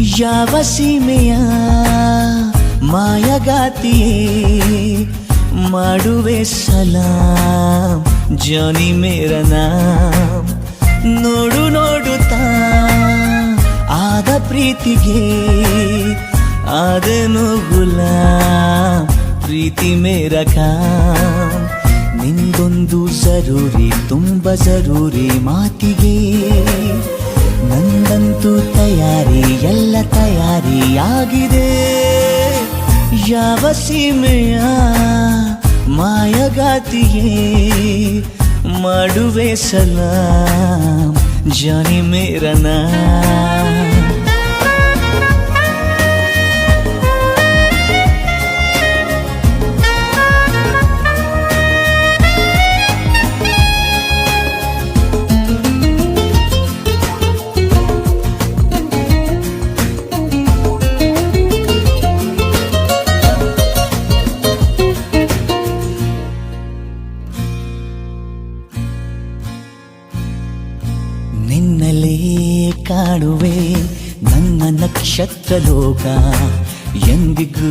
ಯಾವ ಸೀಮೆಯ ಮಾಯಗಾತಿಯೇ ಮಾಡುವೆ ಸಲಾಂ, ಜಾನಿ ಮೇರ ನಾಮ್ ನೋಡು, ನೋಡುತ್ತಾ, ಆದ ಪ್ರೀತಿಗೆ ಆದನು ಗುಲಾಮ್ ಪ್ರೀತಿ ಮೇರ ಕಾಮ್ ನಿಂದೊಂದು ಜರೂರಿ, ತುಂಬ ಜರೂರಿ ಮಾತಿಗೆ. ತಯಾರಿ ಎಲ್ಲ ತಯಾರಿಯಾಗಿದೆ. ಯಾವ ಸೀಮೆಯ ಮಾಯಗಾತಿಯೇ ಮಾಡುವೆ ಸಲಾಂ ಜಾನಿ ಮೇರನಾ. ನಿನ್ನಲೇ ಕಾಣುವೆ ನನ್ನ ನಕ್ಷತ್ರ ಲೋಕ ಎಂದಿಗೂ